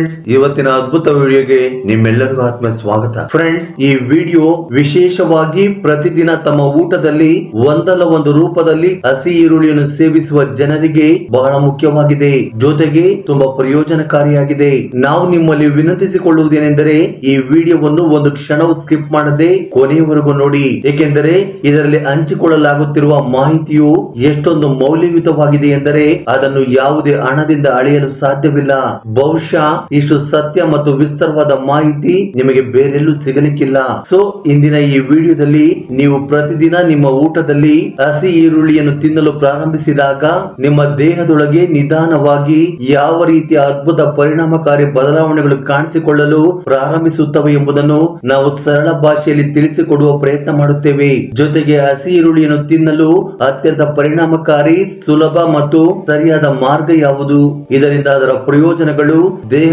Friends ಇವತ್ತಿನ ಅದ್ಭುತ ವಿಡಿಯೋಗೆ ನಿಮ್ಮೆಲ್ಲರಿಗೂ ಆತ್ಮ ಸ್ವಾಗತ. ಫ್ರೆಂಡ್ಸ್ ಈ ವಿಡಿಯೋ ವಿಶೇಷವಾಗಿ ಪ್ರತಿದಿನ ತಮ್ಮ ಊಟದಲ್ಲಿ ಒಂದಲ್ಲ ಒಂದು ರೂಪದಲ್ಲಿ ಹಸಿ ಈರುಳ್ಳಿಯನ್ನು ಸೇವಿಸುವ ಜನರಿಗೆ ಬಹಳ ಮುಖ್ಯವಾಗಿದೆ. ಜೊತೆಗೆ ತುಂಬಾ ಪ್ರಯೋಜನಕಾರಿಯಾಗಿದೆ. ನಾವು ನಿಮ್ಮಲ್ಲಿ ವಿನಂತಿಸಿಕೊಳ್ಳುವುದೇನೆಂದರೆ ಈ ವಿಡಿಯೋವನ್ನು ಒಂದು ಕ್ಷಣವೂ ಸ್ಕಿಪ್ ಮಾಡದೆ ಕೊನೆಯವರೆಗೂ ನೋಡಿ. ಏಕೆಂದರೆ ಇದರಲ್ಲಿ ಹಂಚಿಕೊಳ್ಳಲಾಗುತ್ತಿರುವ ಮಾಹಿತಿಯು ಎಷ್ಟೊಂದು ಮೌಲ್ಯಯುತವಾಗಿದೆ ಎಂದರೆ ಅದನ್ನು ಯಾವುದೇ ಹಣದಿಂದ ಅಳೆಯಲು ಸಾಧ್ಯವಿಲ್ಲ. ಬಹುಶಃ ಇಷ್ಟು ಸತ್ಯ ಮತ್ತು ವಿಸ್ತಾರವಾದ ಮಾಹಿತಿ ನಿಮಗೆ ಬೇರೆಲ್ಲೂ ಸಿಗಲಿಕ್ಕಿಲ್ಲ. ಸೊ ಇಂದಿನ ಈ ವಿಡಿಯೋದಲ್ಲಿ ನೀವು ಪ್ರತಿದಿನ ನಿಮ್ಮ ಊಟದಲ್ಲಿ ಹಸಿ ಈರುಳ್ಳಿಯನ್ನು ತಿನ್ನಲು ಪ್ರಾರಂಭಿಸಿದಾಗ ನಿಮ್ಮ ದೇಹದೊಳಗೆ ನಿಧಾನವಾಗಿ ಯಾವ ರೀತಿಯ ಅದ್ಭುತ ಪರಿಣಾಮಕಾರಿ ಬದಲಾವಣೆಗಳು ಕಾಣಿಸಿಕೊಳ್ಳಲು ಪ್ರಾರಂಭಿಸುತ್ತವೆ ಎಂಬುದನ್ನು ನಾವು ಸರಳ ಭಾಷೆಯಲ್ಲಿ ತಿಳಿಸಿಕೊಡುವ ಪ್ರಯತ್ನ ಮಾಡುತ್ತೇವೆ. ಜೊತೆಗೆ ಹಸಿ ಈರುಳ್ಳಿಯನ್ನು ತಿನ್ನಲು ಅತ್ಯಂತ ಪರಿಣಾಮಕಾರಿ, ಸುಲಭ ಮತ್ತು ಸರಿಯಾದ ಮಾರ್ಗ ಯಾವುದು? ಇದರಿಂದ ಅದರ ಪ್ರಯೋಜನಗಳು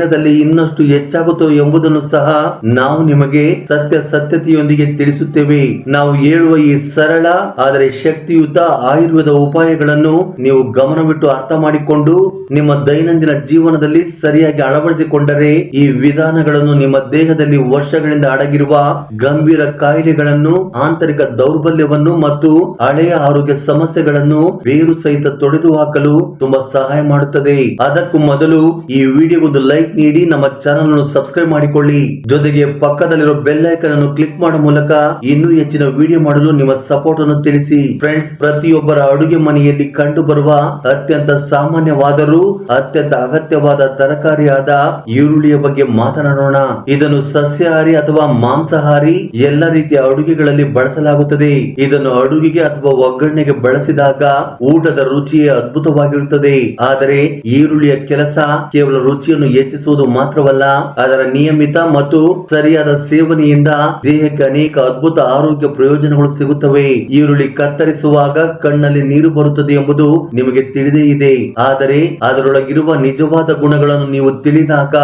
ದೇಹದಲ್ಲಿ ಇನ್ನಷ್ಟು ಹೆಚ್ಚಾಗುತ್ತೋ ಎಂಬುದನ್ನು ಸಹ ನಾವು ನಿಮಗೆ ಸತ್ಯ ಸತ್ಯತೆಯೊಂದಿಗೆ ತಿಳಿಸುತ್ತೇವೆ. ನಾವು ಹೇಳುವ ಈ ಸರಳ, ಆದರೆ ಶಕ್ತಿಯುತ ಆಯುರ್ವೇದ ಉಪಾಯಗಳನ್ನು ನೀವು ಗಮನವಿಟ್ಟು ಅರ್ಥ ಮಾಡಿಕೊಂಡು ನಿಮ್ಮ ದೈನಂದಿನ ಜೀವನದಲ್ಲಿ ಸರಿಯಾಗಿ ಅಳವಡಿಸಿಕೊಂಡರೆ ಈ ವಿಧಾನಗಳನ್ನು ನಿಮ್ಮ ದೇಹದಲ್ಲಿ ವರ್ಷಗಳಿಂದ ಅಡಗಿರುವ ಗಂಭೀರ ಕಾಯಿಲೆಗಳನ್ನು, ಆಂತರಿಕ ದೌರ್ಬಲ್ಯವನ್ನು ಮತ್ತು ಹಳೆಯ ಆರೋಗ್ಯ ಸಮಸ್ಯೆಗಳನ್ನು ಬೇರು ಸಹಿತ ತೊಡೆದು ಹಾಕಲು ತುಂಬಾ ಸಹಾಯ ಮಾಡುತ್ತದೆ. ಅದಕ್ಕೂ ಮೊದಲು ಈ ವಿಡಿಯೋಗೊಂದು ಲೈಕ್ ನೀಡಿ ನಮ್ಮ ಚಾನಲ್ ಅನ್ನು ಸಬ್ಸ್ಕ್ರೈಬ್ ಮಾಡಿಕೊಳ್ಳಿ. ಜೊತೆಗೆ ಪಕ್ಕದಲ್ಲಿರೋ ಬೆಲ್ ಐಕನ್ ಅನ್ನು ಕ್ಲಿಕ್ ಮಾಡುವ ಮೂಲಕ ಇನ್ನೂ ಹೆಚ್ಚಿನ ವಿಡಿಯೋ ಮಾಡಲು ನಿಮ್ಮ ಸಪೋರ್ಟ್ ಅನ್ನು ತಿಳಿಸಿ. ಫ್ರೆಂಡ್ಸ್ ಪ್ರತಿಯೊಬ್ಬರ ಅಡುಗೆ ಮನೆಯಲ್ಲಿ ಕಂಡು ಬರುವ ಅತ್ಯಂತ ಸಾಮಾನ್ಯವಾದರೂ ಅತ್ಯಂತ ಅಗತ್ಯವಾದ ತರಕಾರಿಯಾದ ಈರುಳ್ಳಿಯ ಬಗ್ಗೆ ಮಾತನಾಡೋಣ. ಇದನ್ನು ಸಸ್ಯಾಹಾರಿ ಅಥವಾ ಮಾಂಸಾಹಾರಿ ಎಲ್ಲ ರೀತಿಯ ಅಡುಗೆಗಳಲ್ಲಿ ಬಳಸಲಾಗುತ್ತದೆ. ಇದನ್ನು ಅಡುಗೆಗೆ ಅಥವಾ ಒಗ್ಗರಣೆಗೆ ಬಳಸಿದಾಗ ಊಟದ ರುಚಿಯೇ ಅದ್ಭುತವಾಗಿರುತ್ತದೆ. ಆದರೆ ಈರುಳ್ಳಿಯ ಕೆಲಸ ಕೇವಲ ರುಚಿಯನ್ನು ಹೆಚ್ಚಿಸುವುದು ಮಾತ್ರವಲ್ಲ, ಅದರ ನಿಯಮಿತ ಮತ್ತು ಸರಿಯಾದ ಸೇವನೆಯಿಂದ ದೇಹಕ್ಕೆ ಅನೇಕ ಅದ್ಭುತ ಆರೋಗ್ಯ ಪ್ರಯೋಜನಗಳು ಸಿಗುತ್ತವೆ. ಈರುಳ್ಳಿ ಕತ್ತರಿಸುವಾಗ ಕಣ್ಣಲ್ಲಿ ನೀರು ಬರುತ್ತದೆ ಎಂಬುದು ನಿಮಗೆ ತಿಳಿದೇ ಇದೆ. ಆದರೆ ಅದರೊಳಗಿರುವ ನಿಜವಾದ ಗುಣಗಳನ್ನು ನೀವು ತಿಳಿದಾಗ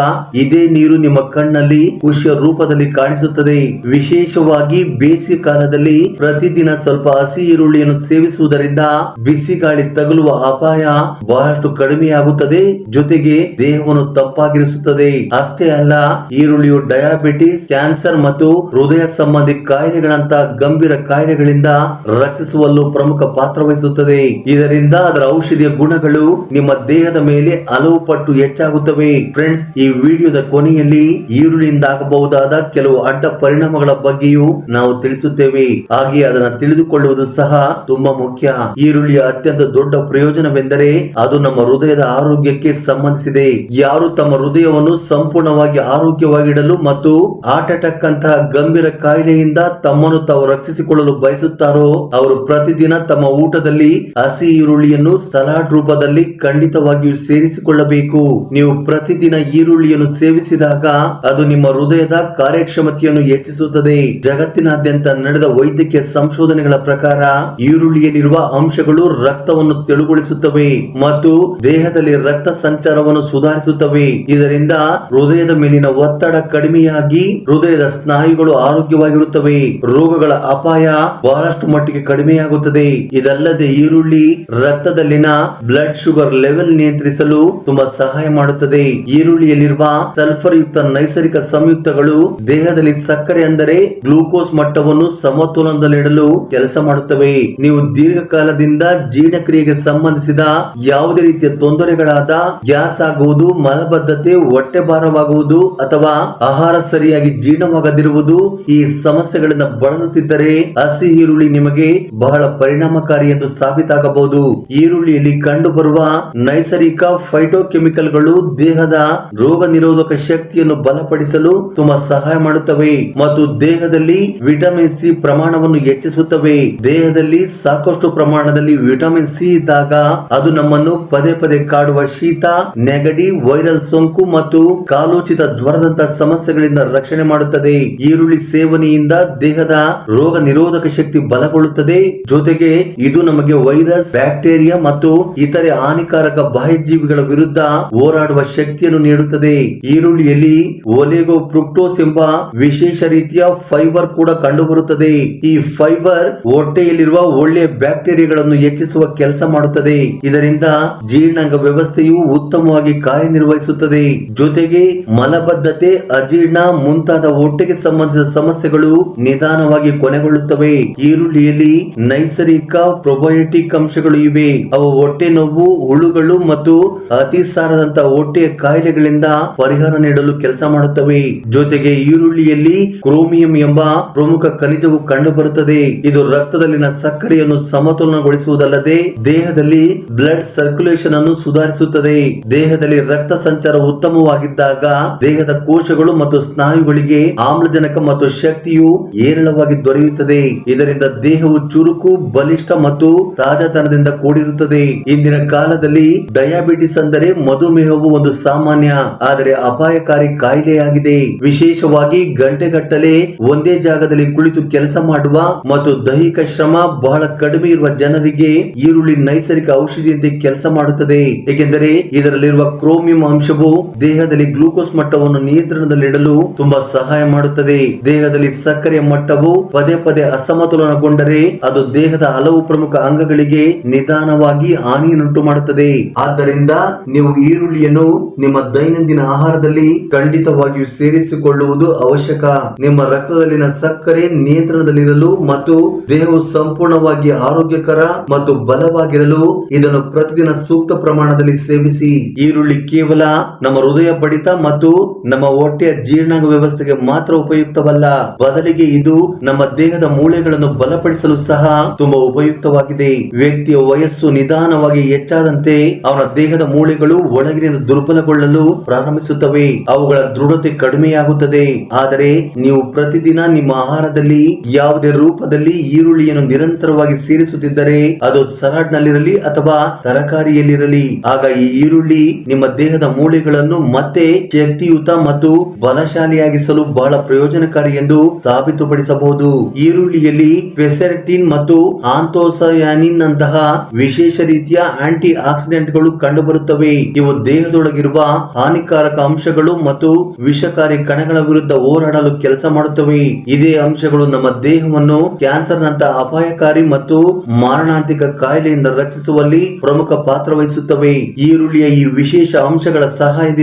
ಇದೇ ನೀರು ನಿಮ್ಮ ಕಣ್ಣಲ್ಲಿ ಖುಷಿಯ ರೂಪದಲ್ಲಿ ಕಾಣಿಸುತ್ತದೆ. ವಿಶೇಷವಾಗಿ ಬೇಸಿಗೆ ಕಾಲದಲ್ಲಿ ಪ್ರತಿದಿನ ಸ್ವಲ್ಪ ಹಸಿ ಈರುಳ್ಳಿಯನ್ನು ಸೇವಿಸುವುದರಿಂದ ಬಿಸಿ ಗಾಳಿ ತಗುಲುವ ಅಪಾಯ ಬಹಳಷ್ಟು ಕಡಿಮೆಯಾಗುತ್ತದೆ. ಜೊತೆಗೆ ದೇಹವನ್ನು ತಂಪಾಗಿರಿಸುತ್ತದೆ ಅಷ್ಟೇ ಅಲ್ಲ, ಈರುಳ್ಳಿಯು ಡಯಾಬಿಟಿಸ್ ಕ್ಯಾನ್ಸರ್ ಮತ್ತು ಹೃದಯ ಸಂಬಂಧಿ ಕಾಯಿಲೆಗಳಂತ ಗಂಭೀರ ಕಾಯಿಲೆಗಳಿಂದ ರಕ್ಷಿಸುವಲ್ಲೂ ಪ್ರಮುಖ ಪಾತ್ರ ವಹಿಸುತ್ತದೆ. ಇದರಿಂದ ಅದರ ಔಷಧಿಯ ಗುಣಗಳು ನಿಮ್ಮ ದೇಹದ ಮೇಲೆ ಹಲವು ಪಟ್ಟು ಹೆಚ್ಚಾಗುತ್ತವೆ. ಫ್ರೆಂಡ್ಸ್ ಈ ವಿಡಿಯೋದ ಕೊನೆಯಲ್ಲಿ ಈರುಳ್ಳಿಯಿಂದ ಆಗಬಹುದಾದ ಕೆಲವು ಅಡ್ಡ ಪರಿಣಾಮಗಳ ಬಗ್ಗೆಯೂ ನಾವು ತಿಳಿಸುತ್ತೇವೆ. ಹಾಗೆ ಅದನ್ನು ತಿಳಿದುಕೊಳ್ಳುವುದು ಸಹ ತುಂಬಾ ಮುಖ್ಯ. ಈರುಳ್ಳಿಯ ಅತ್ಯಂತ ದೊಡ್ಡ ಪ್ರಯೋಜನವೆಂದರೆ ಅದು ನಮ್ಮ ಹೃದಯದ ಆರೋಗ್ಯಕ್ಕೆ ಸಂಬಂಧಿಸಿದೆ. ಯಾರು ತಮ್ಮ ಹೃದಯವನ್ನು ಸಂಪೂರ್ಣವಾಗಿ ಆರೋಗ್ಯವಾಗಿಡಲು ಮತ್ತು ಹಾರ್ಟ್ ಅಟ್ಯಾಕ್ ಅಂತಹ ಗಂಭೀರ ಕಾಯಿಲೆಯಿಂದ ತಮ್ಮನ್ನು ತಾವು ರಕ್ಷಿಸಿಕೊಳ್ಳಲು ಬಯಸುತ್ತಾರೋ, ಅವರು ಪ್ರತಿದಿನ ತಮ್ಮ ಊಟದಲ್ಲಿ ಹಸಿ ಈರುಳ್ಳಿಯನ್ನು ಸಲಾಡ್ ರೂಪದಲ್ಲಿ ಖಂಡಿತವಾಗಿಯೂ ಸೇರಿಸಿಕೊಳ್ಳಬೇಕು. ನೀವು ಪ್ರತಿದಿನ ಈರುಳ್ಳಿಯನ್ನು ಸೇವಿಸಿದಾಗ ಅದು ನಿಮ್ಮ ಹೃದಯದ ಕಾರ್ಯಕ್ಷಮತೆಯನ್ನು ಹೆಚ್ಚಿಸುತ್ತದೆ. ಜಗತ್ತಿನಾದ್ಯಂತ ನಡೆದ ವೈದ್ಯಕೀಯ ಸಂಶೋಧನೆಗಳ ಪ್ರಕಾರ ಈರುಳ್ಳಿಯಲ್ಲಿರುವ ಅಂಶಗಳು ರಕ್ತವನ್ನು ತೆಳುಗೊಳಿಸುತ್ತವೆ ಮತ್ತು ದೇಹದಲ್ಲಿ ರಕ್ತ ಸಂಚಾರವನ್ನು ಸುಧಾರಿಸುತ್ತವೆ. ಇದರಿಂದ ಹೃದಯದ ಮೇಲಿನ ಒತ್ತಡ ಕಡಿಮೆಯಾಗಿ ಹೃದಯದ ಸ್ನಾಯುಗಳು ಆರೋಗ್ಯವಾಗಿರುತ್ತವೆ. ರೋಗಗಳ ಅಪಾಯ ಬಹಳಷ್ಟು ಮಟ್ಟಿಗೆ ಕಡಿಮೆಯಾಗುತ್ತದೆ. ಇದಲ್ಲದೆ ಈರುಳ್ಳಿ ರಕ್ತದಲ್ಲಿನ ಬ್ಲಡ್ ಶುಗರ್ ಲೆವೆಲ್ ನಿಯಂತ್ರಿಸಲು ತುಂಬಾ ಸಹಾಯ ಮಾಡುತ್ತದೆ. ಈರುಳ್ಳಿಯಲ್ಲಿರುವ ಸಲ್ಫರ್ ಯುಕ್ತ ನೈಸರ್ಗಿಕ ಸಂಯುಕ್ತಗಳು ದೇಹದಲ್ಲಿ ಸಕ್ಕರೆ ಅಂದರೆ ಗ್ಲೂಕೋಸ್ ಮಟ್ಟವನ್ನು ಸಮತೋಲನದಲ್ಲಿಡಲು ಕೆಲಸ ಮಾಡುತ್ತವೆ. ನೀವು ದೀರ್ಘಕಾಲದಿಂದ ಜೀರ್ಣಕ್ರಿಯೆಗೆ ಸಂಬಂಧಿಸಿದ ಯಾವುದೇ ರೀತಿಯ ತೊಂದರೆಗಳಾದ ಗ್ಯಾಸ್ ಆಗುವುದು, ಮಲಬದ್ಧತೆ ಹೊಟ್ಟೆ ಭಾರವಾಗುವುದು ಅಥವಾ ಆಹಾರ ಸರಿಯಾಗಿ ಜೀರ್ಣವಾಗದಿರುವುದು ಈ ಸಮಸ್ಯೆಗಳಿಂದ ಬಳಲುತ್ತಿದ್ದರೆ ಹಸಿ ಈರುಳ್ಳಿ ನಿಮಗೆ ಬಹಳ ಪರಿಣಾಮಕಾರಿ ಎಂದು ಸಾಬೀತಾಗಬಹುದು. ಈರುಳ್ಳಿಯಲ್ಲಿ ಕಂಡು ಬರುವ ನೈಸರ್ಗಿಕ ಫೈಟೋಕೆಮಿಕಲ್ಗಳು ದೇಹದ ರೋಗ ನಿರೋಧಕ ಶಕ್ತಿಯನ್ನು ಬಲಪಡಿಸಲು ತುಂಬಾ ಸಹಾಯ ಮಾಡುತ್ತವೆ ಮತ್ತು ದೇಹದಲ್ಲಿ ವಿಟಮಿನ್ ಸಿ ಪ್ರಮಾಣವನ್ನು ಹೆಚ್ಚಿಸುತ್ತವೆ. ದೇಹದಲ್ಲಿ ಸಾಕಷ್ಟು ಪ್ರಮಾಣದಲ್ಲಿ ವಿಟಮಿನ್ ಸಿ ಇದ್ದಾಗ ಅದು ನಮ್ಮನ್ನು ಪದೇ ಪದೇ ಕಾಡುವ ಶೀತ, ನೆಗಡಿ, ವೈರಲ್ ಸೋಂಕು ಮತ್ತು ಕಾಲೋಚಿತ ಜ್ವರದಂತ ಸಮಸ್ಯೆಗಳಿಂದ ರಕ್ಷಣೆ ಮಾಡುತ್ತದೆ. ಈರುಳ್ಳಿ ಸೇವನೆಯಿಂದ ದೇಹದ ರೋಗ ನಿರೋಧಕ ಶಕ್ತಿ ಬಲಗೊಳ್ಳುತ್ತದೆ. ಜೊತೆಗೆ ಇದು ನಮಗೆ ವೈರಸ್, ಬ್ಯಾಕ್ಟೀರಿಯಾ ಮತ್ತು ಇತರೆ ಹಾನಿಕಾರಕ ಬಾಹ್ಯಜೀವಿಗಳ ವಿರುದ್ಧ ಹೋರಾಡುವ ಶಕ್ತಿಯನ್ನು ನೀಡುತ್ತದೆ. ಈರುಳ್ಳಿಯಲ್ಲಿ ಒಲೆಗೋ ಫ್ರುಕ್ಟೋಸ್ ಎಂಬ ವಿಶೇಷ ರೀತಿಯ ಫೈಬರ್ ಕೂಡ ಕಂಡುಬರುತ್ತದೆ. ಈ ಫೈಬರ್ ಹೊಟ್ಟೆಯಲ್ಲಿರುವ ಒಳ್ಳೆಯ ಬ್ಯಾಕ್ಟೀರಿಯಾಗಳನ್ನು ಹೆಚ್ಚಿಸುವ ಕೆಲಸ ಮಾಡುತ್ತದೆ. ಇದರಿಂದ ಜೀರ್ಣಾಂಗ ವ್ಯವಸ್ಥೆಯು ಉತ್ತಮವಾಗಿ ಕಾರ್ಯನಿರ್ವಹಿಸುತ್ತದೆ. ಜೊತೆಗೆ ಮಲಬದ್ಧತೆ, ಅಜೀರ್ಣ ಮುಂತಾದ ಹೊಟ್ಟೆಗೆ ಸಂಬಂಧಿಸಿದ ಸಮಸ್ಯೆಗಳು ನಿಧಾನವಾಗಿ ಕೊನೆಗೊಳ್ಳುತ್ತವೆ. ಈರುಳ್ಳಿಯಲ್ಲಿ ನೈಸರ್ಗಿಕ ಪ್ರೊಬಯೋಟಿಕ್ ಅಂಶಗಳು ಇವೆ. ಅವು ಹೊಟ್ಟೆ ನೋವು, ಹುಳುಗಳು ಮತ್ತು ಅತಿಸಾರದಂತಹ ಹೊಟ್ಟೆಯ ಕಾಯಿಲೆಗಳಿಂದ ಪರಿಹಾರ ನೀಡಲು ಕೆಲಸ ಮಾಡುತ್ತವೆ. ಜೊತೆಗೆ ಈರುಳ್ಳಿಯಲ್ಲಿ ಕ್ರೋಮಿಯಂ ಎಂಬ ಪ್ರಮುಖ ಖನಿಜವು ಕಂಡುಬರುತ್ತದೆ. ಇದು ರಕ್ತದಲ್ಲಿನ ಸಕ್ಕರೆಯನ್ನು ಸಮತೋಲನಗೊಳಿಸುವುದಲ್ಲದೆ ದೇಹದಲ್ಲಿ ಬ್ಲಡ್ ಸರ್ಕ್ಯುಲೇಷನ್ ಅನ್ನು ಸುಧಾರಿಸುತ್ತದೆ. ದೇಹದಲ್ಲಿ ರಕ್ತ ಸಂಚಾರ ಉತ್ತಮವಾಗಿದ್ದಾಗ ದೇಹದ ಕೋಶಗಳು ಮತ್ತು ಸ್ನಾಯುಗಳಿಗೆ ಆಮ್ಲಜನಕ ಮತ್ತು ಶಕ್ತಿಯು ಏರಳವಾಗಿ ದೊರೆಯುತ್ತದೆ. ಇದರಿಂದ ದೇಹವು ಚುರುಕು, ಬಲಿಷ್ಠ ಮತ್ತು ತಾಜಾತನದಿಂದ ಕೂಡಿರುತ್ತದೆ. ಇಂದಿನ ಕಾಲದಲ್ಲಿ ಡಯಾಬಿಟಿಸ್ ಅಂದರೆ ಮಧುಮೇಹವು ಒಂದು ಸಾಮಾನ್ಯ, ಆದರೆ ಅಪಾಯಕಾರಿ ಕಾಯಿಲೆಯಾಗಿದೆ. ವಿಶೇಷವಾಗಿ ಗಂಟೆಗಟ್ಟಲೆ ಒಂದೇ ಜಾಗದಲ್ಲಿ ಕುಳಿತು ಕೆಲಸ ಮಾಡುವ ಮತ್ತು ದೈಹಿಕ ಶ್ರಮ ಬಹಳ ಕಡಿಮೆ ಇರುವ ಜನರಿಗೆ ಈರುಳ್ಳಿ ನೈಸರ್ಗಿಕ ಔಷಧಿಯಂತೆ ಕೆಲಸ ಮಾಡುತ್ತದೆ. ಏಕೆಂದರೆ ಇದರಲ್ಲಿರುವ ಕ್ರೋಮಿಯಂ ಅಂಶವು ದೇಹದಲ್ಲಿ ಗ್ಲೂಕೋಸ್ ಮಟ್ಟವನ್ನು ನಿಯಂತ್ರಣದಲ್ಲಿಡಲು ತುಂಬಾ ಸಹಾಯ ಮಾಡುತ್ತದೆ. ದೇಹದಲ್ಲಿ ಸಕ್ಕರೆಯ ಮಟ್ಟವು ಪದೇ ಪದೇ ಅಸಮತೋಲನಗೊಂಡರೆ ಅದು ದೇಹದ ಹಲವು ಪ್ರಮುಖ ಅಂಗಗಳಿಗೆ ನಿಧಾನವಾಗಿ ಹಾನಿಯನ್ನುಂಟು ಮಾಡುತ್ತದೆ. ಆದ್ದರಿಂದ ನೀವು ಈರುಳ್ಳಿಯನ್ನು ನಿಮ್ಮ ದೈನಂದಿನ ಆಹಾರದಲ್ಲಿ ಖಂಡಿತವಾಗಿಯೂ ಸೇರಿಸಿಕೊಳ್ಳುವುದು ಅವಶ್ಯಕ. ನಿಮ್ಮ ರಕ್ತದಲ್ಲಿನ ಸಕ್ಕರೆ ನಿಯಂತ್ರಣದಲ್ಲಿರಲು ಮತ್ತು ದೇಹವು ಸಂಪೂರ್ಣವಾಗಿ ಆರೋಗ್ಯಕರ ಮತ್ತು ಬಲವಾಗಿರಲು ಇದನ್ನು ಪ್ರತಿದಿನ ಸೂಕ್ತ ಪ್ರಮಾಣದಲ್ಲಿ ಸೇವಿಸಿ. ಈರುಳ್ಳಿ ಕೇವಲ ನಮ್ಮ ಹೃದಯ ಬಡಿತ ಮತ್ತು ನಮ್ಮ ಹೊಟ್ಟೆಯ ಜೀರ್ಣಾಂಗ ವ್ಯವಸ್ಥೆಗೆ ಮಾತ್ರ ಉಪಯುಕ್ತವಲ್ಲ. ಬದಲಿಗೆ ಇದು ನಮ್ಮ ದೇಹದ ಮೂಳೆಗಳನ್ನು ಬಲಪಡಿಸಲು ಸಹ ತುಂಬಾ ಉಪಯುಕ್ತವಾಗಿದೆ. ವ್ಯಕ್ತಿಯ ವಯಸ್ಸು ನಿಧಾನವಾಗಿ ಹೆಚ್ಚಾದಂತೆ ಅವನ ದೇಹದ ಮೂಳೆಗಳು ಒಳಗಿನಿಂದ ದುರ್ಬಲಗೊಳ್ಳಲು ಪ್ರಾರಂಭಿಸುತ್ತವೆ. ಅವುಗಳ ದೃಢತೆ ಕಡಿಮೆಯಾಗುತ್ತದೆ. ಆದರೆ ನೀವು ಪ್ರತಿದಿನ ನಿಮ್ಮ ಆಹಾರದಲ್ಲಿ ಯಾವುದೇ ರೂಪದಲ್ಲಿ ಈರುಳ್ಳಿಯನ್ನು ನಿರಂತರವಾಗಿ ಸೇರಿಸುತ್ತಿದ್ದರೆ ಅದು ಸಲಾಡ್ ನಲ್ಲಿರಲಿ ಅಥವಾ ತರಕಾರಿಯಲ್ಲಿರಲಿ. ಆಗ ಈ ಈರುಳ್ಳಿ ನಿಮ್ಮ ದೇಹದ ಮೂಳೆಗಳನ್ನು ಮತ್ತೆ ಶಕ್ತಿಯುತ ಮತ್ತು ಬಲಶಾಲಿಯಾಗಿಸಲು ಬಹಳ ಪ್ರಯೋಜನಕಾರಿ ಎಂದು ಸಾಬೀತುಪಡಿಸಬಹುದು. ಈರುಳ್ಳಿಯಲ್ಲಿ ಪೆಸೆರಟಿನ್ ಮತ್ತು ಆಂಥೋಸಯಾನಿನ್ ನಂತಹ ವಿಶೇಷ ರೀತಿಯ ಆಂಟಿ ಆಕ್ಸಿಡೆಂಟ್ಗಳು ಕಂಡುಬರುತ್ತವೆ. ಇವು ದೇಹದೊಳಗಿರುವ ಹಾನಿಕಾರಕ ಅಂಶಗಳು ಮತ್ತು ವಿಷಕಾರಿ ಕಣಗಳ ವಿರುದ್ಧ ಹೋರಾಡಲು ಕೆಲಸ ಮಾಡುತ್ತವೆ. ಇದೇ ಅಂಶಗಳು ನಮ್ಮ ದೇಹವನ್ನು ಕ್ಯಾನ್ಸರ್ ನಂತಹ ಅಪಾಯಕಾರಿ ಮತ್ತು ಮಾರಣಾಂತಿಕ ಕಾಯಿಲೆಯಿಂದ ರಕ್ಷಿಸುವಲ್ಲಿ ಪ್ರಮುಖ ಪಾತ್ರ ವಹಿಸುತ್ತವೆ. ಈರುಳ್ಳಿಯ ಈ ವಿಶೇಷ ಅಂಶಗಳ ಸಹಾಯದಿಂದ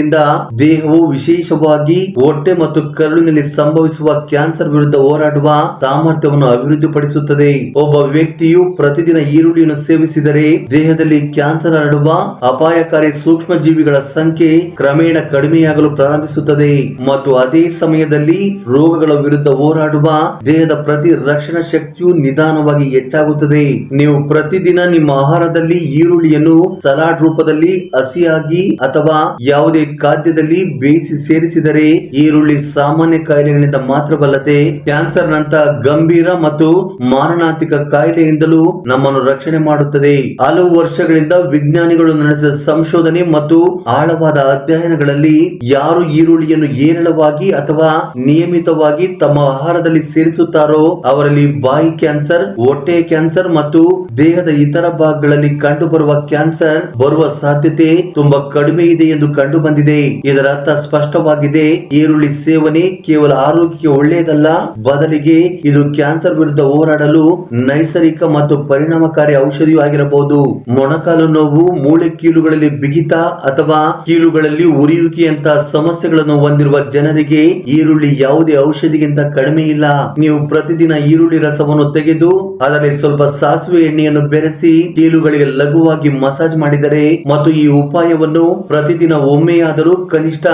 ದೇಹವು ವಿಶೇಷವಾಗಿ ಹೊಟ್ಟೆ ಮತ್ತು ಕರುಳಿನಲ್ಲಿ ಸಂಭವಿಸುವ ಕ್ಯಾನ್ಸರ್ ವಿರುದ್ಧ ಹೋರಾಡುವ ಸಾಮರ್ಥ್ಯವನ್ನು ಅಭಿವೃದ್ಧಿಪಡಿಸುತ್ತದೆ. ಒಬ್ಬ ವ್ಯಕ್ತಿಯು ಪ್ರತಿದಿನ ಈರುಳ್ಳಿಯನ್ನು ಸೇವಿಸಿದರೆ ದೇಹದಲ್ಲಿ ಕ್ಯಾನ್ಸರ್ ಹರಡುವ ಅಪಾಯಕಾರಿ ಸೂಕ್ಷ್ಮ ಜೀವಿಗಳ ಸಂಖ್ಯೆ ಕ್ರಮೇಣ ಕಡಿಮೆಯಾಗಲು ಪ್ರಾರಂಭಿಸುತ್ತದೆ. ಮತ್ತು ಅದೇ ಸಮಯದಲ್ಲಿ ರೋಗಗಳ ವಿರುದ್ಧ ಹೋರಾಡುವ ದೇಹದ ಪ್ರತಿ ರಕ್ಷಣಾ ಶಕ್ತಿಯು ನಿಧಾನವಾಗಿ ಹೆಚ್ಚಾಗುತ್ತದೆ. ನೀವು ಪ್ರತಿದಿನ ನಿಮ್ಮ ಆಹಾರದಲ್ಲಿ ಈರುಳ್ಳಿಯನ್ನು ಸಲಾಡ್ ರೂಪದಲ್ಲಿ ಹಸಿಯಾಗಿ ಅಥವಾ ಯಾವುದೇ ಖಾದ್ಯದಲ್ಲಿ ಬೇಯಿಸಿ ಸೇರಿಸಿದರೆ ಈರುಳ್ಳಿ ಸಾಮಾನ್ಯ ಕಾಯಿಲೆಗಳಿಂದ ಮಾತ್ರವಲ್ಲದೆ ಕ್ಯಾನ್ಸರ್ ನಂತಹ ಗಂಭೀರ ಮತ್ತು ಮಾರಣಾಂತಿಕ ಕಾಯಿಲೆಯಿಂದಲೂ ನಮ್ಮನ್ನು ರಕ್ಷಣೆ ಮಾಡುತ್ತದೆ. ಹಲವು ವರ್ಷಗಳಿಂದ ವಿಜ್ಞಾನಿಗಳು ನಡೆಸಿದ ಸಂಶೋಧನೆ ಮತ್ತು ಆಳವಾದ ಅಧ್ಯಯನಗಳಲ್ಲಿ ಯಾರು ಈರುಳ್ಳಿಯನ್ನು ಏರಳವಾಗಿ ಅಥವಾ ನಿಯಮಿತವಾಗಿ ತಮ್ಮ ಆಹಾರದಲ್ಲಿ ಸೇರಿಸುತ್ತಾರೋ ಅವರಲ್ಲಿ ಬಾಯಿ ಕ್ಯಾನ್ಸರ್, ಹೊಟ್ಟೆ ಕ್ಯಾನ್ಸರ್ ಮತ್ತು ದೇಹದ ಇತರ ಭಾಗಗಳಲ್ಲಿ ಕಂಡುಬರುವ ಕ್ಯಾನ್ಸರ್ ಬರುವ ಸಾಧ್ಯತೆ ತುಂಬಾ ಕಡಿಮೆ ಇದೆ ಎಂದು ಕಂಡು ಬಂದಿದೆ. ಇದರ ಅರ್ಥ ಸ್ಪಷ್ಟವಾಗಿದೆ, ಈರುಳ್ಳಿ ಸೇವನೆ ಕೇವಲ ಆರೋಗ್ಯಕ್ಕೆ ಒಳ್ಳೆಯದಲ್ಲ, ಬದಲಿಗೆ ಇದು ಕ್ಯಾನ್ಸರ್ ವಿರುದ್ಧ ಹೋರಾಡಲು ನೈಸರ್ಗಿಕ ಮತ್ತು ಪರಿಣಾಮಕಾರಿ ಔಷಧಿಯೂ ಆಗಿರಬಹುದು. ಮೊಣಕಾಲು ನೋವು, ಮೂಳೆ ಕೀಲುಗಳಲ್ಲಿ ಬಿಗಿತ ಅಥವಾ ಕೀಲುಗಳಲ್ಲಿ ಉರಿಯುವಿಕೆಯಂತಹ ಸಮಸ್ಯೆಗಳನ್ನು ಹೊಂದಿರುವ ಜನರಿಗೆ ಈರುಳ್ಳಿ ಯಾವುದೇ ಔಷಧಿಗಿಂತ ಕಡಿಮೆ ಇಲ್ಲ. ನೀವು ಪ್ರತಿದಿನ ಈರುಳ್ಳಿ ರಸವನ್ನು ತೆಗೆದು, ಅದರಲ್ಲಿ ಸ್ವಲ್ಪ ಸಾಸಿವೆ ಎಣ್ಣೆಯನ್ನು ಬೆರೆಸಿ, ಕೀಲುಗಳಿಗೆ ಲಘುವಾಗಿ ಮಸಾಜ್ ಮಾಡಿದರೆ ಮತ್ತು ಈ ಉಪಾಯವನ್ನು ಪ್ರತಿದಿನ ಒಮ್ಮೆಯಾದರೂ ಕನಿಷ್ಠ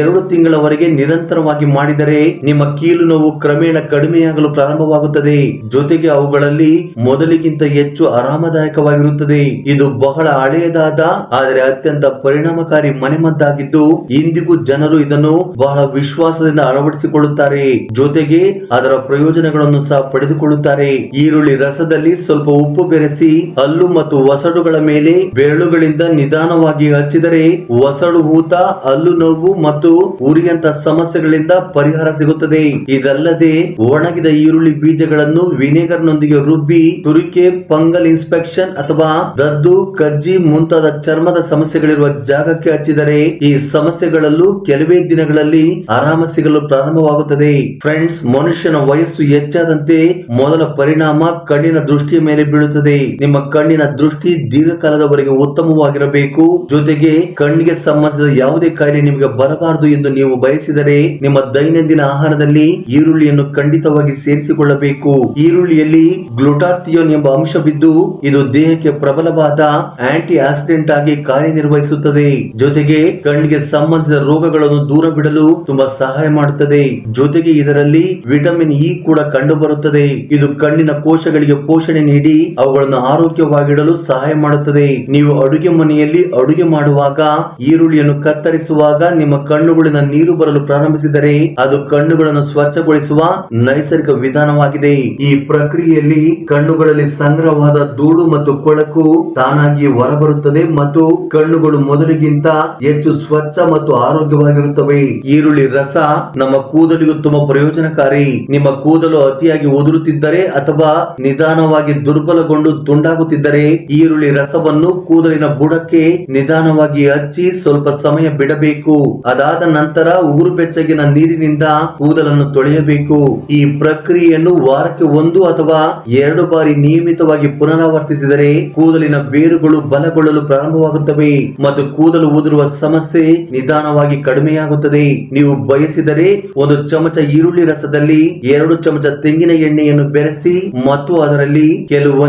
ಎರಡು ತಿಂಗಳವರೆಗೆ ನಿರಂತರವಾಗಿ ಮಾಡಿದರೆ ನಿಮ್ಮ ಕೀಲು ನೋವು ಕ್ರಮೇಣ ಕಡಿಮೆಯಾಗಲು ಪ್ರಾರಂಭವಾಗುತ್ತದೆ. ಜೊತೆಗೆ ಅವುಗಳಲ್ಲಿ ಮೊದಲಿಗಿಂತ ಹೆಚ್ಚು ಆರಾಮದಾಯಕವಾಗಿರುತ್ತದೆ. ಇದು ಬಹಳ ಹಳೆಯದಾದ, ಆದರೆ ಅತ್ಯಂತ ಪರಿಣಾಮಕಾರಿ ಮನೆಮದ್ದಾಗಿದ್ದು, ಇಂದಿಗೂ ಜನರು ಇದನ್ನು ಬಹಳ ವಿಶ್ವಾಸದಿಂದ ಅಳವಡಿಸಿಕೊಳ್ಳುತ್ತಾರೆ. ಜೊತೆಗೆ ಅದರ ಪ್ರಯೋಜನಗಳನ್ನು ಸಹ ಪಡೆದುಕೊಳ್ಳುತ್ತಾರೆ. ಈರುಳ್ಳಿ ರಸದಲ್ಲಿ ಸ್ವಲ್ಪ ಉಪ್ಪು ಬೆರೆಸಿ, ಹಲ್ಲು ಮತ್ತು ಒಸಡುಗಳ ಮೇಲೆ ಬೆರಳುಗಳಿಂದ ನಿಧಾನವಾಗಿ ಹಚ್ಚಿದರೆ, ಒಸಡು ಊತ ಹಲ್ಲು ನೋವು ಮತ್ತು ಉರಿಯಂತ ಸಮಸ್ಯೆಗಳಿಂದ ಪರಿಹಾರ ಸಿಗುತ್ತದೆ. ಇದಲ್ಲದೆ ಒಣಗಿದ ಈರುಳ್ಳಿ ಬೀಜಗಳನ್ನು ವಿನೆಗರ್ ನೊಂದಿಗೆ ರುಬ್ಬಿ, ತುರಿಕೆ, ಪಂಗಲ್ ಇನ್ಸ್ಪೆಕ್ಷನ್ ಅಥವಾ ದದ್ದು, ಕಜ್ಜಿ ಮುಂತಾದ ಚರ್ಮದ ಸಮಸ್ಯೆಗಳಿರುವ ಜಾಗಕ್ಕೆ ಹಚ್ಚಿದರೆ ಈ ಸಮಸ್ಯೆಗಳಲ್ಲೂ ಕೆಲವೇ ದಿನಗಳಲ್ಲಿ ಆರಾಮ ಸಿಗಲು ಪ್ರಾರಂಭವಾಗುತ್ತದೆ. ಫ್ರೆಂಡ್ಸ್, ಮನುಷ್ಯನ ವಯಸ್ಸು ಹೆಚ್ಚಾದಂತೆ ಮೊದಲ ಪರಿಣಾಮ ಕಣ್ಣಿನ ದೃಷ್ಟಿಯ ಮೇಲೆ ಬೀಳುತ್ತದೆ. ನಿಮ್ಮ ಕಣ್ಣಿನ ದೃಷ್ಟಿ ದೀರ್ಘಕಾಲದವರೆಗೆ ಉತ್ತಮವಾಗಿರಬೇಕು. ಜೊತೆಗೆ ಕಣ್ಣಿಗೆ ಸಂಬಂಧಿಸಿದ ಯಾವುದೇ ಕಾಯಿಲೆ ನಿಮಗೆ ಬರಬಾರದು ಎಂದು ನೀವು ಬಯಸಿದರೆ ನಿಮ್ಮ ದೈನಂದಿನ ಆಹಾರದಲ್ಲಿ ಈರುಳ್ಳಿಯನ್ನು ಖಂಡಿತವಾಗಿ ಸೇರಿಸಿಕೊಳ್ಳಬೇಕು. ಈರುಳ್ಳಿಯಲ್ಲಿ ಗ್ಲುಟಾಥಿಯೋನ್ ಎಂಬ ಅಂಶವಿದ್ದು ಇದು ದೇಹಕ್ಕೆ ಪ್ರಬಲವಾದ ಆಂಟಿ ಆಕ್ಸಿಡೆಂಟ್ ಆಗಿ ಕಾರ್ಯನಿರ್ವಹಿಸುತ್ತದೆ. ಜೊತೆಗೆ ಕಣ್ಣಿಗೆ ಸಂಬಂಧಿಸಿದ ರೋಗಗಳನ್ನು ದೂರ ಬಿಡಲು ತುಂಬಾ ಸಹಾಯ ಮಾಡುತ್ತದೆ. ಜೊತೆಗೆ ಇದರಲ್ಲಿ ವಿಟಮಿನ್ ಇ ಕೂಡ ಕಂಡು ಬರುತ್ತದೆ ಇದು ಕಣ್ಣಿನ ಕೋಶಗಳಿಗೆ ಪೋಷಣೆ ನೀಡಿ ಅವುಗಳನ್ನು ಆರೋಗ್ಯವಾಗಿಡಲು ಸಹಾಯ ಮಾಡುತ್ತದೆ. ನೀವು ಅಡುಗೆ ಮನೆಯಲ್ಲಿ ಅಡುಗೆ ಮಾಡುವಾಗ ಈರುಳ್ಳಿಯನ್ನು ಕತ್ತರಿಸುವಾಗ ನಿಮ್ಮ ಕಣ್ಣುಗಳಿಂದ ನೀರು ಬರಲು ಪ್ರಾರಂಭಿಸಿದರೆ ಅದು ಕಣ್ಣುಗಳನ್ನು ಸ್ವಚ್ಛಗೊಳಿಸುವ ನೈಸರ್ಗಿಕ ವಿಧಾನವಾಗಿದೆ. ಈ ಪ್ರಕ್ರಿಯೆಯಲ್ಲಿ ಕಣ್ಣುಗಳಲ್ಲಿ ಸಂಗ್ರಹವಾದ ಧೂಳು ಮತ್ತು ಕೊಳಕು ತಾನಾಗಿ ಹೊರಬರುತ್ತದೆ ಮತ್ತು ಕಣ್ಣುಗಳು ಮೊದಲಿಗಿಂತ ಹೆಚ್ಚು ಸ್ವಚ್ಛ ಮತ್ತು ಆರೋಗ್ಯವಾಗಿರುತ್ತವೆ. ಈರುಳ್ಳಿ ರಸ ನಮ್ಮ ಕೂದಲಿಗೂ ತುಂಬಾ ಪ್ರಯೋಜನಕಾರಿ. ನಿಮ್ಮ ಕೂದಲು ಅತಿಯಾಗಿ ಉದುರುತ್ತಿದ್ದರೆ ಅಥವಾ ನಿಧಾನವಾಗಿ ದುರ್ಬಲಗೊಂಡು ತುಂಡಾಗುತ್ತಿದ್ದರೆ ಈರುಳ್ಳಿ ರಸವನ್ನು ಕೂದಲಿನ ಬುಡಕ್ಕೆ ನಿಧಾನವಾಗಿ ಹಚ್ಚಿ ಸ್ವಲ್ಪ ಸಮಯ ಬಿಡಬೇಕು. ಅದಾದ ನಂತರ ಉಗುರು ಬೆಚ್ಚಗಿನ ನೀರಿನಿಂದ ಕೂದಲನ್ನು ತೊಳೆಯಬೇಕು. ಈ ಪ್ರಕ್ರಿಯೆಯನ್ನು ವಾರಕ್ಕೆ ಒಂದು ಅಥವಾ ಎರಡು ಬಾರಿ ನಿಯಮಿತವಾಗಿ ಪುನರಾವರ್ತಿಸಿದರೆ ಕೂದಲಿನ ಬೇರುಗಳು ಬಲಗೊಳ್ಳಲು ಪ್ರಾರಂಭವಾಗುತ್ತವೆ ಮತ್ತು ಕೂದಲು ಉದುರುವ ಸಮಸ್ಯೆ ನಿಧಾನವಾಗಿ ಕಡಿಮೆಯಾಗುತ್ತದೆ. ನೀವು ಬಯಸಿದರೆ ಒಂದು ಚಮಚ ಈರುಳ್ಳಿ ರಸದಲ್ಲಿ ಎರಡು ಚಮಚ ತೆಂಗಿನ ಎಣ್ಣೆಯನ್ನು ಬೆರೆಸಿ ಮತ್ತು ಅದರಲ್ಲಿ ಕೆಲವು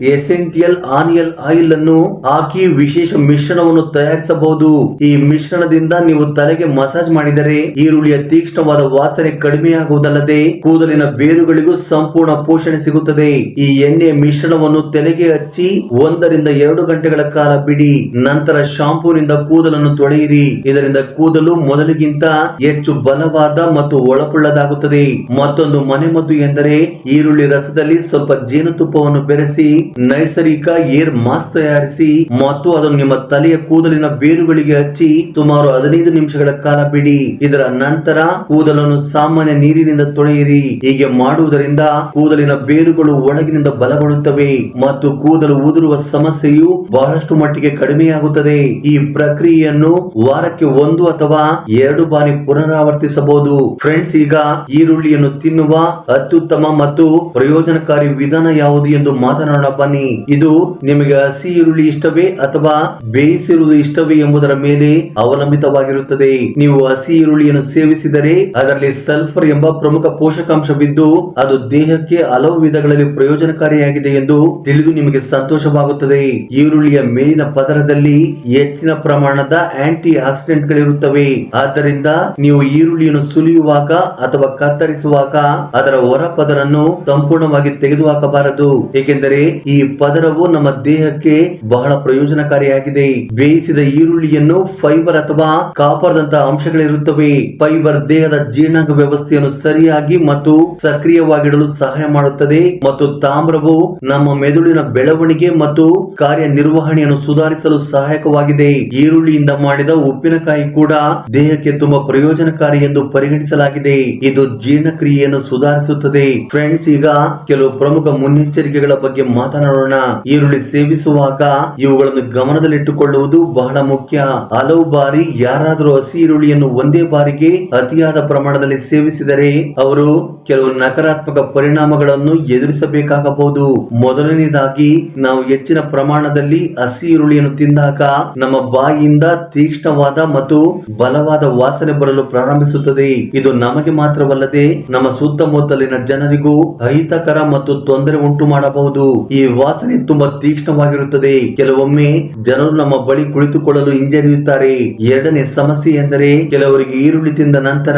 ಎಸೆಂಟಿಯಲ್ ಆನಿಯಲ್ ಆಯಿಲ್ ಅನ್ನು ಹಾಕಿ ವಿಶೇಷ ಮಿಶ್ರಣವನ್ನು ತಯಾರಿಸಬಹುದು. ಈ ಮಿಶ್ರಣದಿಂದ ನೀವು ತಲೆಗೆ ಮಸಾಜ್ ಮಾಡಿದರೆ ಈರುಳ್ಳಿಯ ತೀಕ್ಷ್ಣವಾದ ವಾಸನೆ ಕಡಿಮೆಯಾಗುವುದಲ್ಲದೆ ಕೂದಲಿನ ಬೇರುಗಳಿಗೂ ಸಂಪೂರ್ಣ ಪೋಷಣೆ ಸಿಗುತ್ತದೆ. ಈ ಎಣ್ಣೆಯ ಮಿಶ್ರಣವನ್ನು ತಲೆಗೆ ಹಚ್ಚಿ ಒಂದರಿಂದ ಎರಡು ಗಂಟೆಗಳ ಕಾಲ ಬಿಡಿ. ನಂತರ ಶಾಂಪೂನಿಂದ ಕೂದಲನ್ನು ತೊಳೆಯಿರಿ. ಇದರಿಂದ ಕೂದಲು ಮೊದಲಿಗಿಂತ ಹೆಚ್ಚು ಬಲವಾದ ಮತ್ತು ಒಳಪುಳ್ಳದಾಗುತ್ತದೆ. ಮತ್ತೊಂದು ಮನೆಮದ್ದು ಎಂದರೆ ಈರುಳ್ಳಿ ರಸದಲ್ಲಿ ಸ್ವಲ್ಪ ಜೇನುತುಪ್ಪವನ್ನು ಬೆರೆಸಿ, ನೈಸರ್ಗಿಕ ಏರ್ ಮಾಸ್ಕ್ ತಯಾರಿಸಿ ಮತ್ತು ಅದನ್ನು ನಿಮ್ಮ ತಲೆಯ ಕೂದಲಿನ ಬೇರುಗಳಿಗೆ ಹಚ್ಚಿ ಸುಮಾರು ಹದಿನೈದು ನಿಮಿಷಗಳ ಕಾಲ ಬಿಡಿ. ಇದರ ನಂತರ ಕೂದಲನ್ನು ಸಾಮಾನ್ಯ ನೀರಿನಿಂದ ತೊಳೆಯಿರಿ. ಹೀಗೆ ಮಾಡುವುದರಿಂದ ಕೂದಲಿನ ಬೇರುಗಳು ಒಳಗಿನಿಂದ ಬಲಗೊಳ್ಳುತ್ತವೆ ಮತ್ತು ಕೂದಲು ಉದುರುವ ಸಮಸ್ಯೆಯು ಬಹಳಷ್ಟು ಮಟ್ಟಿಗೆ ಕಡಿಮೆಯಾಗುತ್ತದೆ. ಈ ಪ್ರಕ್ರಿಯೆಯನ್ನು ವಾರಕ್ಕೆ ಒಂದು ಅಥವಾ ಎರಡು ಬಾರಿ ಪುನರಾವರ್ತಿಸಬಹುದು. ಫ್ರೆಂಡ್ಸ್, ಈಗ ಈರುಳ್ಳಿಯನ್ನು ತಿನ್ನುವ ಅತ್ಯುತ್ತಮ ಮತ್ತು ಪ್ರಯೋಜನಕಾರಿ ವಿಧಾನ ಯಾವುದು ಎಂದು ಮಾತನಾಡೋಣ ಬನ್ನಿ. ಇದು ನಿಮಗೆ ಹಸಿ ಈರುಳ್ಳಿ ಇಷ್ಟವೇ ಅಥವಾ ಬೇಯಿಸಿರುವುದು ಇಷ್ಟವೇ ಎಂಬುದರ ಮೇಲೆ ಅವಲಂಬಿತವಾಗಿರುತ್ತದೆ. ನೀವು ಹಸಿ ಈರುಳ್ಳಿಯನ್ನು ಸೇವಿಸಿದರೆ ಅದರಲ್ಲಿ ಸಲ್ಫರ್ ಎಂಬ ಪ್ರಮುಖ ಪೋಷಕಾಂಶವಿದ್ದು ಅದು ದೇಹಕ್ಕೆ ಹಲವು ವಿಧಗಳಲ್ಲಿ ಪ್ರಯೋಜನಕಾರಿಯಾಗಿದೆ ಎಂದು ತಿಳಿದು ನಿಮಗೆ ಸಂತೋಷವಾಗುತ್ತದೆ. ಈರುಳ್ಳಿಯ ಮೇಲಿನ ಪದರದಲ್ಲಿ ಹೆಚ್ಚಿನ ಪ್ರಮಾಣದ ಆಂಟಿ ಆಕ್ಸಿಡೆಂಟ್ ಗಳಿರುತ್ತವೆ ಆದ್ದರಿಂದ ನೀವು ಈರುಳ್ಳಿಯನ್ನು ಸುಲಿಯುವಾಗ ಅಥವಾ ಕತ್ತರಿಸುವಾಗ ಅದರ ಹೊರ ಪದರನ್ನು ಸಂಪೂರ್ಣವಾಗಿ ತೆಗೆದುಹಾಕಬಾರದು. ಏಕೆಂದರೆ ಈ ಪದರವು ನಮ್ಮ ದೇಹಕ್ಕೆ ಬಹಳ ಪ್ರಯೋಜನಕಾರಿಯಾಗಿದೆ. ಬೇಯಿಸಿದ ಈರುಳ್ಳಿಯನ್ನು ಫೈಬರ್ ಅಥವಾ ಕಾಪರ್ ದಂತ ಅಂಶಗಳಿರುತ್ತವೆ. ಫೈಬರ್ ದೇಹದ ಜೀರ್ಣಾಂಗ ವ್ಯವಸ್ಥೆಯನ್ನು ಸರಿಯಾಗಿ ಮತ್ತು ಸಕ್ರಿಯವಾಗಿಡಲು ಸಹಾಯ ಮಾಡುತ್ತದೆ ಮತ್ತು ತಾಮ್ರವು ನಮ್ಮ ಮೆದುಳಿನ ಬೆಳವಣಿಗೆ ಮತ್ತು ಕಾರ್ಯನಿರ್ವಹಣೆಯನ್ನು ಸುಧಾರಿಸಲು ಸಹಾಯಕವಾಗಿದೆ. ಈರುಳ್ಳಿಯಿಂದ ಮಾಡಿದ ಉಪ್ಪಿನಕಾಯಿ ಕೂಡ ದೇಹಕ್ಕೆ ತುಂಬಾ ಪ್ರಯೋಜನಕಾರಿ ಎಂದು ಪರಿಗಣಿಸಲಾಗಿದೆ. ಇದು ಜೀರ್ಣಕ್ರಿಯೆಯನ್ನು ಸುಧಾರಿಸುತ್ತದೆ. ಫ್ರೆಂಡ್ಸ್, ಈಗ ಕೆಲವು ಪ್ರಮುಖ ಮುನ್ನೆಚ್ಚರಿಕೆಗಳ ಬಗ್ಗೆ ಮಾತನಾಡೋಣ. ಈರುಳ್ಳಿ ಸೇವಿಸುವಾಗ ಇವುಗಳನ್ನು ಗಮನದಲ್ಲಿಟ್ಟುಕೊಳ್ಳುವುದು ಬಹಳ ಮುಖ್ಯ. ಹಲವು ಬಾರಿ ಯಾರಾದರೂ ಹಸಿ ಈರುಳ್ಳಿಯನ್ನು ಒಂದೇ ಬಾರಿಗೆ ಅತಿಯಾದ ಪ್ರಮಾಣದಲ್ಲಿ ಸೇವಿಸಿದರೆ ಅವರು ಕೆಲವು ನಕಾರಾತ್ಮಕ ಪರಿಣಾಮಗಳನ್ನು ಎದುರಿಸಬೇಕಾಗಬಹುದು. ಮೊದಲನೇದಾಗಿ, ನಾವು ಹೆಚ್ಚಿನ ಪ್ರಮಾಣದಲ್ಲಿ ಹಸಿ ಈರುಳ್ಳಿಯನ್ನು ತಿಂದಾಗ ನಮ್ಮ ಬಾಯಿಯಿಂದ ತೀಕ್ಷ್ಣವಾದ ಮತ್ತು ಬಲವಾದ ವಾಸನೆ ಬರಲು ಪ್ರಾರಂಭಿಸುತ್ತದೆ. ಇದು ನಮಗೆ ಮಾತ್ರವಲ್ಲದೆ ನಮ್ಮ ಸುತ್ತಮುತ್ತಲಿನ ಜನರಿಗೂ ಅಹಿತಕರ ಮತ್ತು ತೊಂದರೆ ಉಂಟು ಮಾಡಬಹುದು. ಈ ವಾಸನೆ ತುಂಬಾ ತೀಕ್ಷ್ಣವಾಗಿರುತ್ತದೆ. ಕೆಲವೊಮ್ಮೆ ಜನರು ನಮ್ಮ ಬಳಿ ಕುಳಿತುಕೊಳ್ಳಲು ಹಿಂಜರಿಯುತ್ತಾರೆ. ಎರಡನೇ ಸಮಸ್ಯೆ ಎಂದರೆ, ಕೆಲವರಿಗೆ ಈರುಳ್ಳಿ ತಿಂದ ನಂತರ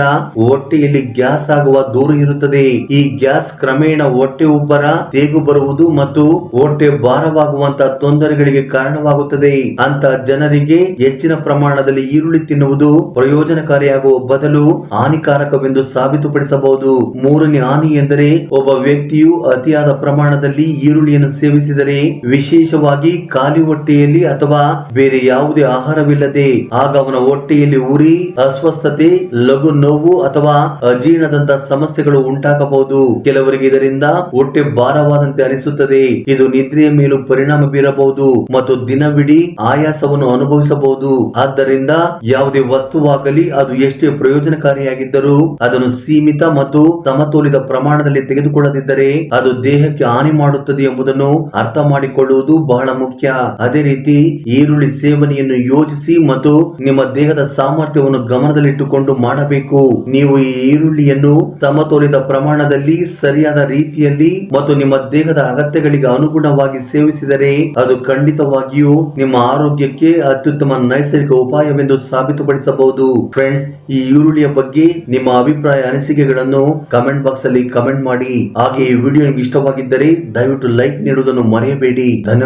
ಹೊಟ್ಟೆಯಲ್ಲಿ ಗ್ಯಾಸ್ ಆಗುವ ದೂರ ಇರುತ್ತದೆ. ಈ ಗ್ಯಾಸ್ ಕ್ರಮೇಣ ಹೊಟ್ಟೆ ಉಬ್ಬರ, ತೇಗು ಬರುವುದು ಮತ್ತು ಹೊಟ್ಟೆ ಭಾರವಾಗುವಂತ ತೊಂದರೆಗಳಿಗೆ ಕಾರಣವಾಗುತ್ತದೆ. ಅಂತ ಜನರಿಗೆ ಹೆಚ್ಚಿನ ಪ್ರಮಾಣದಲ್ಲಿ ಈರುಳ್ಳಿ ತಿನ್ನುವುದು ಪ್ರಯೋಜನಕಾರಿಯಾಗುವ ಬದಲು ಹಾನಿಕಾರಕವೆಂದು ಸಾಬೀತುಪಡಿಸಬಹುದು. ಮೂರನೇ ಹಾನಿ ಎಂದರೆ ಒಬ್ಬ ವ್ಯಕ್ತಿಯು ಅತಿಯಾದ ಪ್ರಮಾಣದಲ್ಲಿ ಈರುಳ್ಳಿಯನ್ನು ಸೇವಿಸಿದರೆ ವಿಶೇಷವಾಗಿ ಖಾಲಿ ಹೊಟ್ಟೆಯಲ್ಲಿ ಅಥವಾ ಬೇರೆ ಯಾವುದೇ ಆಹಾರವಿಲ್ಲದೆ ಆಗ ಅವನ ಹೊಟ್ಟೆಯಲ್ಲಿ ಉರಿ, ಅಸ್ವಸ್ಥತೆ, ಲಘು ನೋವು ಅಥವಾ ಅಜೀರ್ಣದಂತ ಸಮಸ್ಯೆಗಳು ಉಂಟಾಗಬಹುದು. ಕೆಲವರಿಗೆ ಇದರಿಂದ ಹೊಟ್ಟೆ ಭಾರವಾದಂತೆ ಅನಿಸುತ್ತದೆ. ಇದು ನಿದ್ರೆಯ ಮೇಲೂ ಪರಿಣಾಮ ಬೀರಬಹುದು ಮತ್ತು ದಿನವಿಡೀ ಆಯಾಸವನ್ನು ಅನುಭವಿಸಬಹುದು. ಆದ್ದರಿಂದ ಯಾವುದೇ ವಸ್ತುವಾಗಲಿ ಅದು ಎಷ್ಟೇ ಪ್ರಯೋಜನಕಾರಿಯಾಗಿದ್ದರೂ ಅದನ್ನು ಸೀಮಿತ ಮತ್ತು ಸಮತೋಲಿತ ಪ್ರಮಾಣದಲ್ಲಿ ತೆಗೆದುಕೊಳ್ಳದಿದ್ದರೆ ಅದು ದೇಹಕ್ಕೆ ಹಾನಿ ಮಾಡುತ್ತದೆ ಎಂಬುದನ್ನು ಅರ್ಥ ಮಾಡಿಕೊಳ್ಳುವುದು ಬಹಳ ಮುಖ್ಯ. ಅದೇ ರೀತಿ ಈರುಳ್ಳಿ ಸೇವನೆಯನ್ನು ಯೋಜಿಸಿ ಮತ್ತು ನಿಮ್ಮ ದೇಹದ ಸಾಮರ್ಥ್ಯವನ್ನು ಗಮನದಲ್ಲಿಟ್ಟುಕೊಂಡು ಮಾಡಬೇಕು. ನೀವು ಈ ಈರುಳ್ಳಿಯನ್ನು ಸಮತೋಲಿತ ಪ್ರಮಾಣದಲ್ಲಿ ಸರಿಯಾದ ರೀತಿಯಲ್ಲಿ ಮತ್ತು ನಿಮ್ಮ ದೇಹದ ಅಗತ್ಯಗಳಿಗೆ ಅನುಗುಣವಾಗಿ ಸೇವಿಸಿದರೆ ಅದು ಖಂಡಿತವಾಗಿಯೂ ನಿಮ್ಮ ಆರೋಗ್ಯಕ್ಕೆ ಅತ್ಯುತ್ತಮ ನೈಸರ್ಗಿಕ ಉಪಾಯವೆಂದು ಸಾಬೀತುಪಡಿಸಬಹುದು. ಫ್ರೆಂಡ್ಸ್ ಈ ಈರುಳ್ಳಿಯ ಬಗ್ಗೆ ನಿಮ್ಮ ಅಭಿಪ್ರಾಯ ಅನಿಸಿಕೆಗಳನ್ನು ಕಮೆಂಟ್ ಬಾಕ್ಸ್ ಅಲ್ಲಿ ಕಮೆಂಟ್ ಮಾಡಿ. ಹಾಗೆ ಈ ವಿಡಿಯೋ ನಿಮ್ಗೆ ಇಷ್ಟವಾಗಿದ್ದರೆ ದಯವಿಟ್ಟು ಲೈಕ್ ನೀಡುವುದನ್ನು ಮರೆಯಬೇಡಿ. ಧನ್ಯವಾದ.